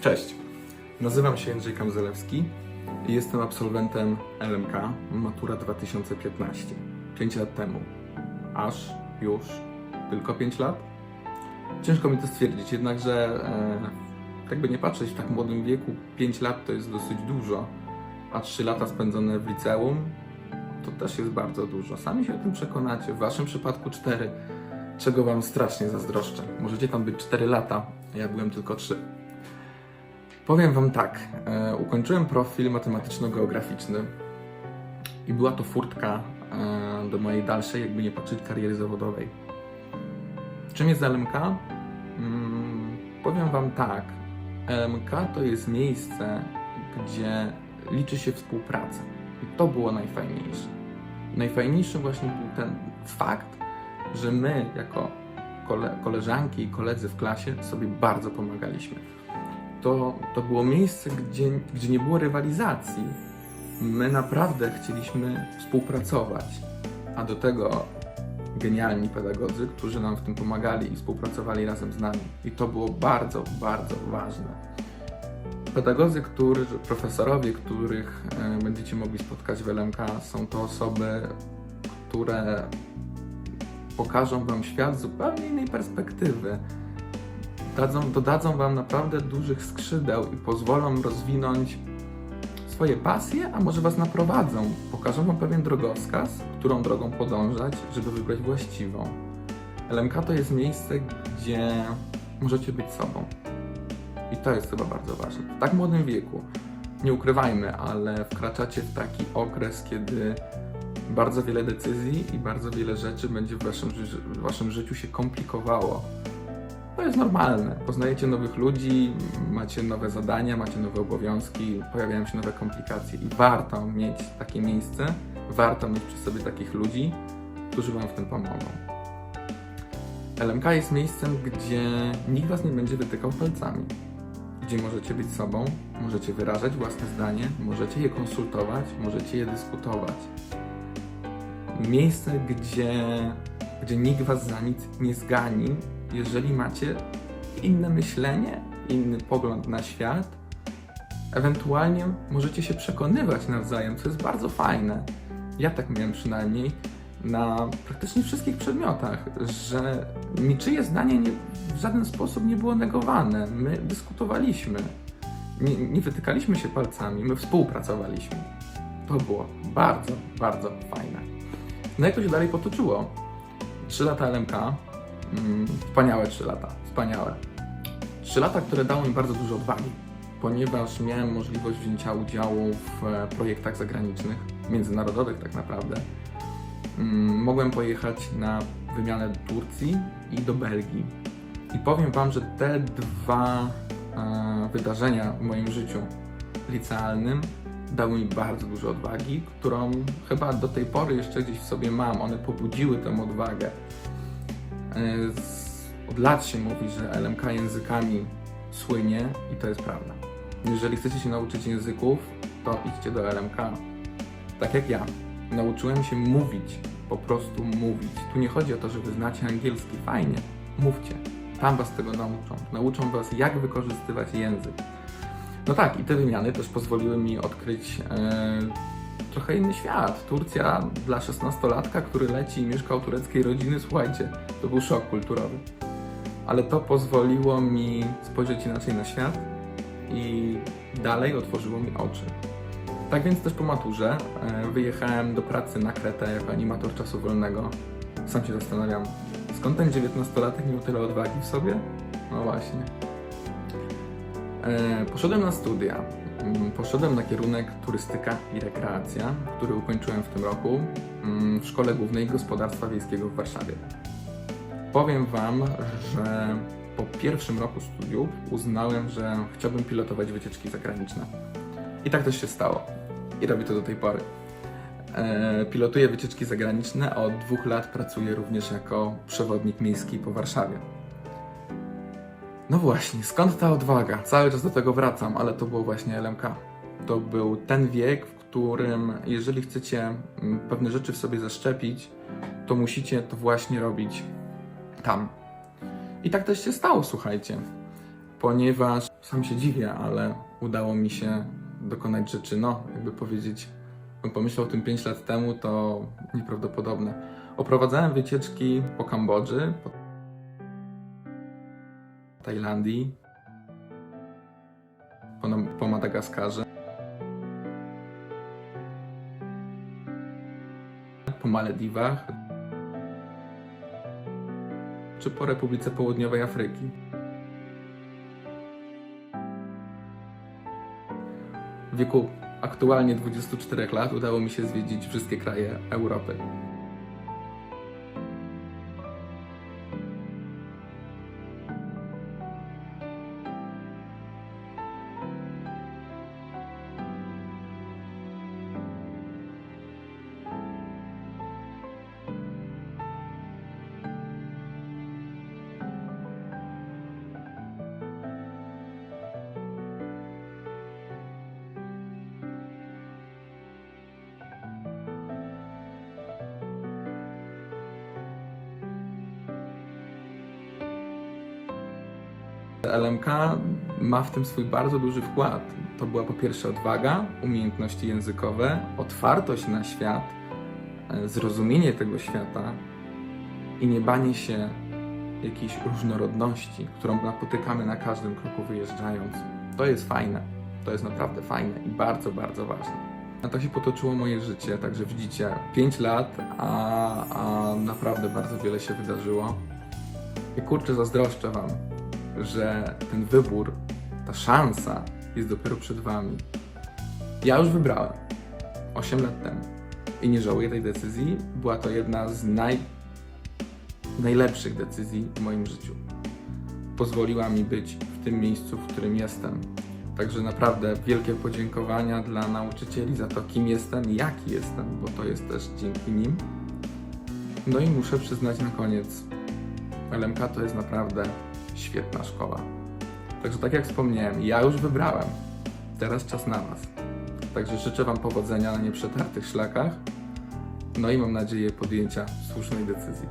Cześć, nazywam się Jędrzej Kamzelewski i jestem absolwentem LMK Matura 2015. 5 lat temu. Aż już tylko 5 lat? Ciężko mi to stwierdzić, jednakże e, jakby nie patrzeć w tak młodym wieku, 5 lat to jest dosyć dużo, a 3 lata spędzone w liceum to też jest bardzo dużo. Sami się o tym przekonacie. W waszym przypadku 4, czego wam strasznie zazdroszczę. Możecie tam być 4 lata, a ja byłem tylko 3. Powiem Wam tak. E, ukończyłem profil matematyczno-geograficzny i była to furtka e, do mojej dalszej, jakby nie patrzeć, kariery zawodowej. Czym jest LMK? Mm, powiem Wam tak. LMK to jest miejsce, gdzie liczy się współpraca. I to było najfajniejsze. Najfajniejszy właśnie był ten fakt, że my, jako kole, koleżanki i koledzy w klasie, sobie bardzo pomagaliśmy to, to było miejsce, gdzie, gdzie nie było rywalizacji. My naprawdę chcieliśmy współpracować, a do tego genialni pedagodzy, którzy nam w tym pomagali i współpracowali razem z nami. I to było bardzo, bardzo ważne. Pedagodzy, którzy, profesorowie, których e, będziecie mogli spotkać w LMK, są to osoby, które pokażą Wam świat z zupełnie innej perspektywy dadzą, dodadzą Wam naprawdę dużych skrzydeł i pozwolą rozwinąć swoje pasje, a może Was naprowadzą. Pokażą Wam pewien drogowskaz, którą drogą podążać, żeby wybrać właściwą. LMK to jest miejsce, gdzie możecie być sobą. I to jest chyba bardzo ważne. W tak młodym wieku, nie ukrywajmy, ale wkraczacie w taki okres, kiedy bardzo wiele decyzji i bardzo wiele rzeczy będzie w waszym, w waszym życiu się komplikowało. To jest normalne. Poznajecie nowych ludzi, macie nowe zadania, macie nowe obowiązki, pojawiają się nowe komplikacje i warto mieć takie miejsce, warto mieć przy sobie takich ludzi, którzy Wam w tym pomogą. LMK jest miejscem, gdzie nikt Was nie będzie wytykał palcami, gdzie możecie być sobą, możecie wyrażać własne zdanie, możecie je konsultować, możecie je dyskutować. Miejsce, gdzie, gdzie nikt Was za nic nie zgani, jeżeli macie inne myślenie, inny pogląd na świat, ewentualnie możecie się przekonywać nawzajem, co jest bardzo fajne. Ja tak miałem przynajmniej na praktycznie wszystkich przedmiotach, że niczyje zdanie nie, w żaden sposób nie było negowane. My dyskutowaliśmy, nie, nie wytykaliśmy się palcami, my współpracowaliśmy. To było bardzo, bardzo fajne. No jak to się dalej potoczyło? Trzy lata LMK, Wspaniałe 3 lata, wspaniałe. 3 lata, które dały mi bardzo dużo odwagi, ponieważ miałem możliwość wzięcia udziału w e, projektach zagranicznych, międzynarodowych tak naprawdę. Mm, Mogłem pojechać na wymianę do Turcji i do Belgii. I powiem Wam, że te dwa e, wydarzenia w moim życiu licealnym dały mi bardzo dużo odwagi, którą chyba do tej pory jeszcze gdzieś w sobie mam. One pobudziły tę odwagę. E, Od lat się mówi, że LMK językami słynie i to jest prawda. Jeżeli chcecie się nauczyć języków, to idźcie do LMK. Tak jak ja. Nauczyłem się mówić, po prostu mówić. Tu nie chodzi o to, że wy znacie angielski, fajnie, mówcie. Tam was tego nauczą. Nauczą was, jak wykorzystywać język. No tak, i te wymiany też pozwoliły mi odkryć e, trochę inny świat. Turcja dla 16-latka, który leci i mieszka u tureckiej rodziny, słuchajcie, to był szok kulturowy. Ale to pozwoliło mi spojrzeć inaczej na świat i dalej otworzyło mi oczy. Tak więc też po maturze e, wyjechałem do pracy na Kretę jako animator czasu wolnego. Sam się zastanawiam, skąd ten 19-latek miał tyle odwagi w sobie? No właśnie. E, Poszedłem na studia. Mm, Poszedłem na kierunek turystyka i rekreacja, który ukończyłem w tym roku mm, w Szkole Głównej Gospodarstwa Wiejskiego w Warszawie. Powiem Wam, że po pierwszym roku studiów uznałem, że chciałbym pilotować wycieczki zagraniczne. I tak też się stało. I robię to do tej pory. E, Pilotuję wycieczki zagraniczne, a od dwóch lat pracuję również jako przewodnik miejski po Warszawie. No właśnie, skąd ta odwaga? Cały czas do tego wracam, ale to było właśnie LMK. To był ten wiek, w którym jeżeli chcecie mm, pewne rzeczy w sobie zaszczepić, to musicie to właśnie robić tam. I tak też się stało, słuchajcie. Ponieważ Sam się dziwię, ale udało mi się dokonać rzeczy, no, jakby powiedzieć, bym pomyślał o tym 5 lat temu, to nieprawdopodobne. Oprowadzałem wycieczki po Kambodży, po Tajlandii, po, po Madagaskarze, po Malediwach, czy po Republice Południowej Afryki. W wieku aktualnie 24 lat udało mi się zwiedzić wszystkie kraje Europy. LMK ma w tym swój bardzo duży wkład. To była po pierwsze odwaga, umiejętności językowe, otwartość na świat, e, zrozumienie tego świata i nie banie się jakiejś różnorodności, którą napotykamy na każdym kroku wyjeżdżając. To jest fajne. To jest naprawdę fajne i bardzo, bardzo ważne. Na to się potoczyło moje życie, także widzicie, 5 lat, a, a naprawdę bardzo wiele się wydarzyło. I kurczę, zazdroszczę Wam, że ten wybór, ta szansa jest dopiero przed Wami. Ja już wybrałem 8 lat temu i nie żałuję tej decyzji. Była to jedna z naj, najlepszych decyzji w moim życiu. Pozwoliła mi być w tym miejscu, w którym jestem. Także naprawdę wielkie podziękowania dla nauczycieli za to, kim jestem i jaki jestem, bo to jest też dzięki nim. No i muszę przyznać na koniec, LMK to jest naprawdę świetna szkoła. Także tak jak wspomniałem, ja już wybrałem. Teraz czas na Was. Także życzę Wam powodzenia na nieprzetartych szlakach. No i mam nadzieję podjęcia słusznej decyzji.